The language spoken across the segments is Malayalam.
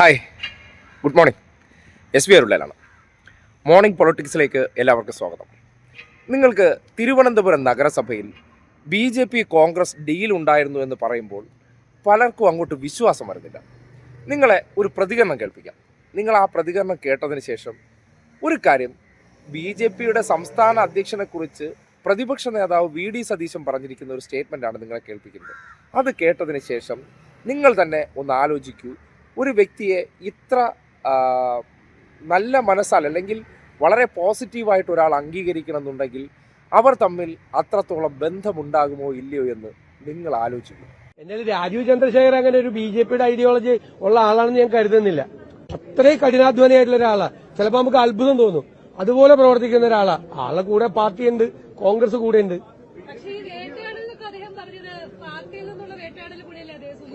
Hi good morning S B അരുളയിലാണ് morning പൊളിറ്റിക്സിലേക്ക് എല്ലാവർക്കും സ്വാഗതം. നിങ്ങൾക്ക് തിരുവനന്തപുരം നഗരസഭയിൽ B J P Congress deal ഉണ്ടായിരുന്നു എന്ന് പറയുമ്പോൾ പലർക്കും അങ്ങോട്ട് വിശ്വാസം വരുന്നില്ല. നിങ്ങളെ ഒരു പ്രതികരണം കേൾപ്പിക്കാം. നിങ്ങൾ ആ പ്രതികരണം കേട്ടതിന് ശേഷം ഒരു കാര്യം ബി ജെ പിയുടെ സംസ്ഥാന അധ്യക്ഷനെക്കുറിച്ച് പ്രതിപക്ഷ നേതാവ് വി ഡി സതീശൻ പറഞ്ഞിരിക്കുന്ന ഒരു സ്റ്റേറ്റ്മെന്റാണ് നിങ്ങളെ കേൾപ്പിക്കുന്നത്. അത് കേട്ടതിന് ശേഷം നിങ്ങൾ തന്നെ ഒന്ന് ആലോചിക്കൂ. ഒരു വ്യക്തിയെ ഇത്ര നല്ല മനസ്സാൽ അല്ലെങ്കിൽ വളരെ പോസിറ്റീവായിട്ട് ഒരാൾ അംഗീകരിക്കണമെന്നുണ്ടെങ്കിൽ അവർ തമ്മിൽ അത്രത്തോളം ബന്ധമുണ്ടാകുമോ ഇല്ലയോ എന്ന് നിങ്ങൾ ആലോചിക്കും. എന്നാൽ രാജീവ് ചന്ദ്രശേഖർ അങ്ങനെ ഒരു ബി ജെ പിയുടെ ഐഡിയോളജി ഉള്ള ആളാണെന്ന് ഞാൻ കരുതുന്നില്ല. അത്രയും കഠിനാധ്വാനിയായിട്ടുള്ള ഒരാളാ. ചിലപ്പോൾ നമുക്ക് അത്ഭുതം തോന്നും. അതുപോലെ പ്രവർത്തിക്കുന്ന ഒരാളാ. ആളെ കൂടെ പാർട്ടിയുണ്ട് കോൺഗ്രസ് കൂടെ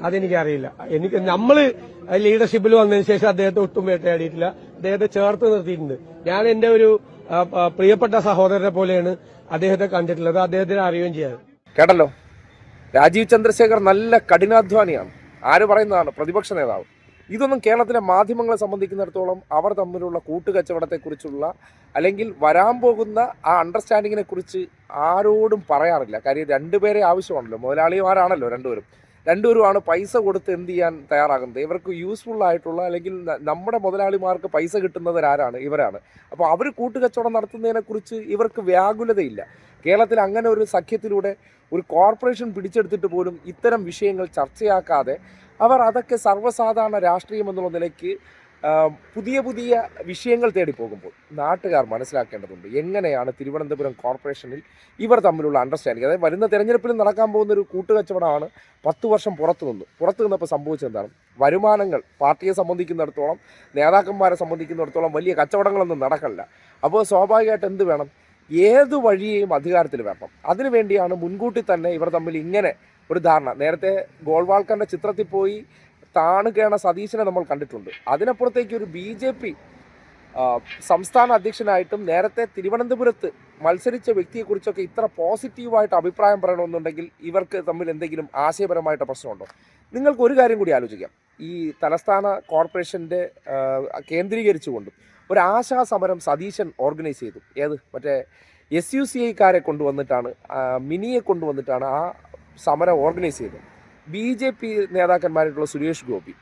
അതെനിക്കറിയില്ല. എനിക്ക് നമ്മൾ ലീഡർഷിപ്പിൽ വന്നതിന് ശേഷം അദ്ദേഹത്തെ ഒട്ടും വേട്ടയാടിയിട്ടില്ല. അദ്ദേഹത്തെ ചേർത്ത് നിർത്തിയിട്ടുണ്ട്. ഞാൻ എന്റെ ഒരു പ്രിയപ്പെട്ട സഹോദരനെ പോലെയാണ് അദ്ദേഹത്തെ കണ്ടിട്ടുള്ളത്. അദ്ദേഹത്തിന് അറിയുകയും ചെയ്യാറ് കേട്ടല്ലോ? രാജീവ് ചന്ദ്രശേഖർ നല്ല കഠിനാധ്വാനിയാണ്. ആര് പറയുന്നതാണ്? പ്രതിപക്ഷ നേതാവ്. ഇതൊന്നും കേരളത്തിലെ മാധ്യമങ്ങളെ സംബന്ധിക്കുന്നിടത്തോളം അവർ തമ്മിലുള്ള കൂട്ടുകച്ചവടത്തെക്കുറിച്ചുള്ള അല്ലെങ്കിൽ വരാൻ പോകുന്ന ആ അണ്ടർസ്റ്റാൻഡിങ്ങിനെ കുറിച്ച് ആരോടും പറയാറില്ല. കാര്യം രണ്ടുപേരെ ആവശ്യമാണല്ലോ. മുതലാളിമാരാണല്ലോ രണ്ടുപേരും. രണ്ടുപേരുമാണ് പൈസ കൊടുത്ത് എന്ത് ചെയ്യാൻ തയ്യാറാകുന്നത്? ഇവർക്ക് യൂസ്ഫുൾ ആയിട്ടുള്ള അല്ലെങ്കിൽ നമ്മുടെ മുതലാളിമാർക്ക് പൈസ കിട്ടുന്നവരാരാണ് ഇവരാണ്. അപ്പോൾ അവർ കൂട്ടുകച്ചവടം നടത്തുന്നതിനെക്കുറിച്ച് ഇവർക്ക് വ്യാകുലതയില്ല. കേരളത്തിൽ അങ്ങനെ ഒരു സഖ്യത്തിലൂടെ ഒരു കോർപ്പറേഷൻ പിടിച്ചെടുത്തിട്ട് പോലും ഇത്തരം വിഷയങ്ങൾ ചർച്ചയാക്കാതെ അവർ അതൊക്കെ സർവസാധാരണ രാഷ്ട്രീയം എന്നുള്ള നിലയ്ക്ക് പുതിയ പുതിയ വിഷയങ്ങൾ തേടി പോകുമ്പോൾ നാട്ടുകാർ മനസ്സിലാക്കേണ്ടതുണ്ട് എങ്ങനെയാണ് തിരുവനന്തപുരം കോർപ്പറേഷനിൽ ഇവർ തമ്മിലുള്ള അണ്ടർസ്റ്റാൻഡിങ് അതായത് വരുന്ന തെരഞ്ഞെടുപ്പിൽ നടക്കാൻ പോകുന്ന ഒരു കൂട്ടുകച്ചവടമാണ് പത്ത് വർഷം പുറത്തു നിന്നു. പുറത്തു നിന്നപ്പോൾ സംഭവിച്ചത് എന്താണ്? വരുമാനങ്ങൾ പാർട്ടിയെ സംബന്ധിക്കുന്നിടത്തോളം നേതാക്കന്മാരെ സംബന്ധിക്കുന്നിടത്തോളം വലിയ കച്ചവടങ്ങളൊന്നും നടക്കില്ല. അപ്പോൾ സ്വാഭാവികമായിട്ട് എന്ത് വേണം? ഏത് വഴിയെയും അധികാരത്തിൽ വരണം. അതിനുവേണ്ടിയാണ് മുൻകൂട്ടി തന്നെ ഇവർ തമ്മിൽ ഇങ്ങനെ ഒരു ധാരണ. നേരത്തെ ഗോൾവാൾക്കറിന്റെ ചിത്രത്തിൽ പോയി താണുകേണ സതീശനെ നമ്മൾ കണ്ടിട്ടുണ്ട്. അതിനപ്പുറത്തേക്ക് ഒരു ബി ജെ പി സംസ്ഥാന അധ്യക്ഷനായിട്ടും നേരത്തെ തിരുവനന്തപുരത്ത് മത്സരിച്ച വ്യക്തിയെക്കുറിച്ചൊക്കെ ഇത്ര പോസിറ്റീവായിട്ട് അഭിപ്രായം പറയണമെന്നുണ്ടെങ്കിൽ ഇവർക്ക് തമ്മിൽ എന്തെങ്കിലും ആശയപരമായിട്ട് പ്രശ്നമുണ്ടോ? നിങ്ങൾക്ക് ഒരു കാര്യം കൂടി ആലോചിക്കാം. ഈ തലസ്ഥാന കോർപ്പറേഷന്റെ കേന്ദ്രീകരിച്ചുകൊണ്ടും ഒരു ആശാ സമരം സതീശൻ ഓർഗനൈസ് ചെയ്തു. ഏത്? മറ്റേ എസ് യു സി ഐക്കാരെ കൊണ്ടുവന്നിട്ടാണ് മിനിയെ കൊണ്ടുവന്നിട്ടാണ് ആ സമരം ഓർഗനൈസ് ചെയ്തത്. ബി ജെ പി നേതാക്കന്മാരായിട്ടുള്ള സുരേഷ് ഗോപി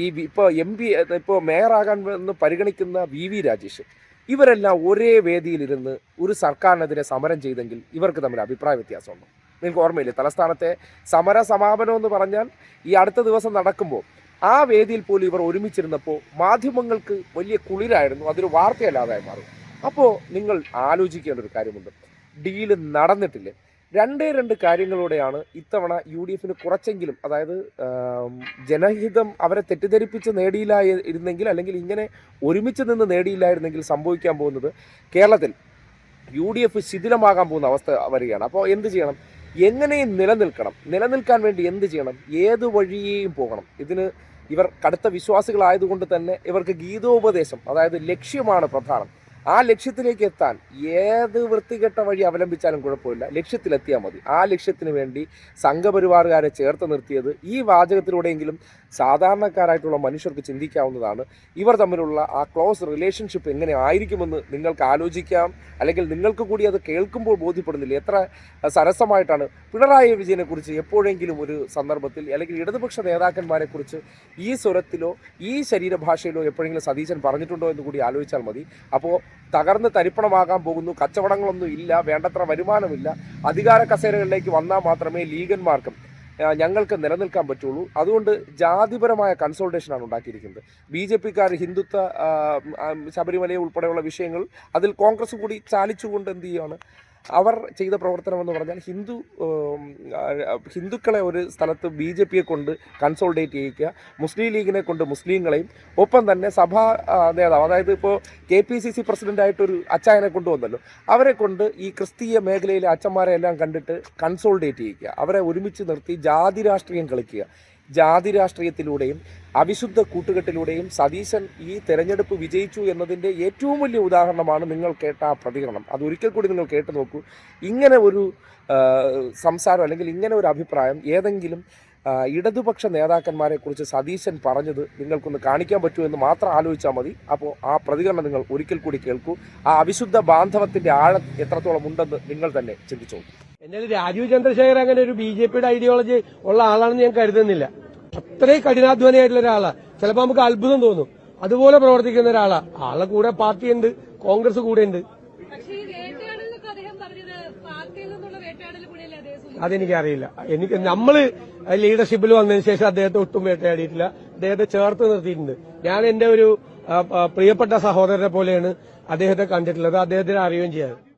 ഈ ഇപ്പോൾ എം പി ഇപ്പോൾ മേയറാകാൻ എന്ന് പരിഗണിക്കുന്ന വി വി രാജേഷ് ഇവരെല്ലാം ഒരേ വേദിയിലിരുന്ന് ഒരു സർക്കാരിനെതിരെ സമരം ചെയ്തെങ്കിൽ ഇവർക്ക് തമ്മിൽ അഭിപ്രായ വ്യത്യാസമുണ്ടോ? നിങ്ങൾക്ക് ഓർമ്മയില്ലേ തലസ്ഥാനത്തെ സമര സമാപനം എന്ന് പറഞ്ഞാൽ ഈ അടുത്ത ദിവസം നടക്കുമ്പോൾ ആ വേദിയിൽ പോലും ഇവർ ഒരുമിച്ചിരുന്നപ്പോൾ മാധ്യമങ്ങൾക്ക് വലിയ കുളിരായിരുന്നു അതൊരു വാർത്തയല്ലാതായി മാറും. അപ്പോൾ നിങ്ങൾ ആലോചിക്കേണ്ട ഒരു കാര്യമുണ്ട്. ഡീൽ നടന്നിട്ടില്ലേ? രണ്ടേ രണ്ട് കാര്യങ്ങളോടെയാണ് ഇത്തവണ യു ഡി എഫിന് കുറച്ചെങ്കിലും അതായത് ജനഹിതം അവരെ തെറ്റിദ്ധരിപ്പിച്ച് നേടിയില്ലായിരുന്നെങ്കിൽ അല്ലെങ്കിൽ ഇങ്ങനെ ഒരുമിച്ച് നിന്ന് നേടിയില്ലായിരുന്നെങ്കിൽ സംഭവിക്കാൻ പോകുന്നത് കേരളത്തിൽ യു ഡി എഫ് ശിഥിലമാകാൻ പോകുന്ന അവസ്ഥ വരികയാണ്. അപ്പോൾ എന്ത് ചെയ്യണം? എങ്ങനെയും നിലനിൽക്കണം? നിലനിൽക്കാൻ വേണ്ടി എന്ത് ചെയ്യണം? ഏത് വഴിയേയും പോകണം. ഇതിന് ഇവർ കടുത്ത വിശ്വാസികളായതുകൊണ്ട് തന്നെ ഇവർക്ക് ഗീതോപദേശം അതായത് ലക്ഷ്യമാണ് പ്രധാനം. ആ ലക്ഷ്യത്തിലേക്ക് എത്താൻ ഏത് വൃത്തികെട്ട വഴി അവലംബിച്ചാലും കുഴപ്പമില്ല. ലക്ഷ്യത്തിലെത്തിയാൽ മതി. ആ ലക്ഷ്യത്തിന് വേണ്ടി സംഘപരിവാറുകാരെ ചേർത്ത് നിർത്തിയത് ഈ വാചകത്തിലൂടെയെങ്കിലും സാധാരണക്കാരായിട്ടുള്ള മനുഷ്യർക്ക് ചിന്തിക്കാവുന്നതാണ്. ഇവർ തമ്മിലുള്ള ആ ക്ലോസ് റിലേഷൻഷിപ്പ് എങ്ങനെ ആയിരിക്കുമെന്ന് നിങ്ങൾക്ക് ആലോചിക്കാം. അല്ലെങ്കിൽ നിങ്ങൾക്ക് കൂടി അത് കേൾക്കുമ്പോൾ ബോധ്യപ്പെടുന്നില്ല. എത്ര സരസമായിട്ടാണ് പിണറായി വിജയനെക്കുറിച്ച് എപ്പോഴെങ്കിലും ഒരു സന്ദർഭത്തിൽ അല്ലെങ്കിൽ ഇടതുപക്ഷ നേതാക്കന്മാരെ കുറിച്ച് ഈ സ്വരത്തിലോ ഈ ശരീരഭാഷയിലോ എപ്പോഴെങ്കിലും സതീശൻ പറഞ്ഞിട്ടുണ്ടോ എന്ന് കൂടി ആലോചിച്ചാൽ മതി. അപ്പോൾ തകർന്ന് തരിപ്പണമാകാൻ പോകുന്നു. കച്ചവടങ്ങളൊന്നും ഇല്ല വേണ്ടത്ര വരുമാനമില്ല. അധികാര കസേരകളിലേക്ക് വന്നാൽ മാത്രമേ ലീഗന്മാർക്കും ഞങ്ങൾക്ക് നിലനിൽക്കാൻ പറ്റുള്ളൂ. അതുകൊണ്ട് ജാതിപരമായ കൺസോൾട്ടേഷനാണ് ഉണ്ടാക്കിയിരിക്കുന്നത്. ബി ജെ പിക്കാർ ഹിന്ദുത്വ ആ, ആ, ശബരിമല ഉൾപ്പെടെയുള്ള വിഷയങ്ങൾ അതിൽ കോൺഗ്രസ് കൂടി ചാലിച്ചുകൊണ്ട് എന്ത് ചെയ്യുകയാണ് അവർ ചെയ്ത പ്രവർത്തനം എന്ന് പറഞ്ഞാൽ ഹിന്ദു ഹിന്ദുക്കളെ ഒരു സ്ഥലത്ത് ബി ജെ പിയെ കൊണ്ട് കൺസോൾട്ടേറ്റ് ചെയ്യിക്കുക മുസ്ലിം ലീഗിനെ കൊണ്ട് മുസ്ലിങ്ങളെയും ഒപ്പം തന്നെ സഭാ നേതാവ് അതായത് ഇപ്പോൾ കെ പി സി സി പ്രസിഡന്റായിട്ടൊരു അച്ചായനെ കൊണ്ടുവന്നല്ലോ അവരെ കൊണ്ട് ഈ ക്രിസ്തീയ മേഖലയിലെ അച്ഛന്മാരെ എല്ലാം കണ്ടിട്ട് കൺസോൾട്ടേറ്റ് ചെയ്യിക്കുക അവരെ ഒരുമിച്ച് നിർത്തി ജാതി രാഷ്ട്രീയം കളിക്കുക. ജാതി രാഷ്ട്രീയത്തിലൂടെയും അവിശുദ്ധ കൂട്ടുകെട്ടിലൂടെയും സതീശൻ ഈ തെരഞ്ഞെടുപ്പ് വിജയിച്ചു എന്നതിന്റെ ഏറ്റവും വലിയ ഉദാഹരണമാണ് നിങ്ങൾ കേട്ട ആ പ്രതികരണം. അത് ഒരിക്കൽ കൂടി നിങ്ങൾ കേട്ട് നോക്കൂ. ഇങ്ങനെ ഒരു സംസാരം അല്ലെങ്കിൽ ഇങ്ങനെ ഒരു അഭിപ്രായം ഏതെങ്കിലും ഇടതുപക്ഷ നേതാക്കന്മാരെ കുറിച്ച് സതീശൻ പറഞ്ഞത് നിങ്ങൾക്കൊന്ന് കാണിക്കാൻ പറ്റൂ എന്ന് മാത്രം ആലോചിച്ചാൽ മതി. അപ്പോൾ ആ പ്രതികരണം നിങ്ങൾ ഒരിക്കൽ കൂടി കേൾക്കൂ. ആ അവിശുദ്ധ ബാന്ധവത്തിന്റെ ആഴം എത്രത്തോളം ഉണ്ടെന്ന് നിങ്ങൾ തന്നെ ചിന്തിച്ചോളൂ. എന്നാൽ രാജീവ് ചന്ദ്രശേഖർ അങ്ങനെ ഒരു ബി ജെ പിയുടെ ഐഡിയോളജി ഉള്ള ആളാണെന്ന് ഞാൻ കരുതുന്നില്ല. അത്രയും കഠിനാധ്വാനിയായിട്ടുള്ള ഒരാളാ. ചിലപ്പോൾ നമുക്ക് അത്ഭുതം തോന്നും. അതുപോലെ പ്രവർത്തിക്കുന്ന ഒരാളാ. ആളെ കൂടെ പാർട്ടിയുണ്ട് കോൺഗ്രസ് കൂടെ ഉണ്ട്? അതെനിക്കറിയില്ല. എനിക്ക് നമ്മൾ ലീഡർഷിപ്പിൽ വന്നതിന് ശേഷം അദ്ദേഹത്തെ ഒട്ടും വേട്ടയാടിയിട്ടില്ല. അദ്ദേഹത്തെ ചേർത്ത് നിർത്തിയിട്ടുണ്ട്. ഞാൻ എന്റെ ഒരു പ്രിയപ്പെട്ട സഹോദരനെ പോലെയാണ് അദ്ദേഹത്തെ കണ്ടിട്ടുള്ളത്. അദ്ദേഹത്തിന് അറിയുകയും ചെയ്യാറ്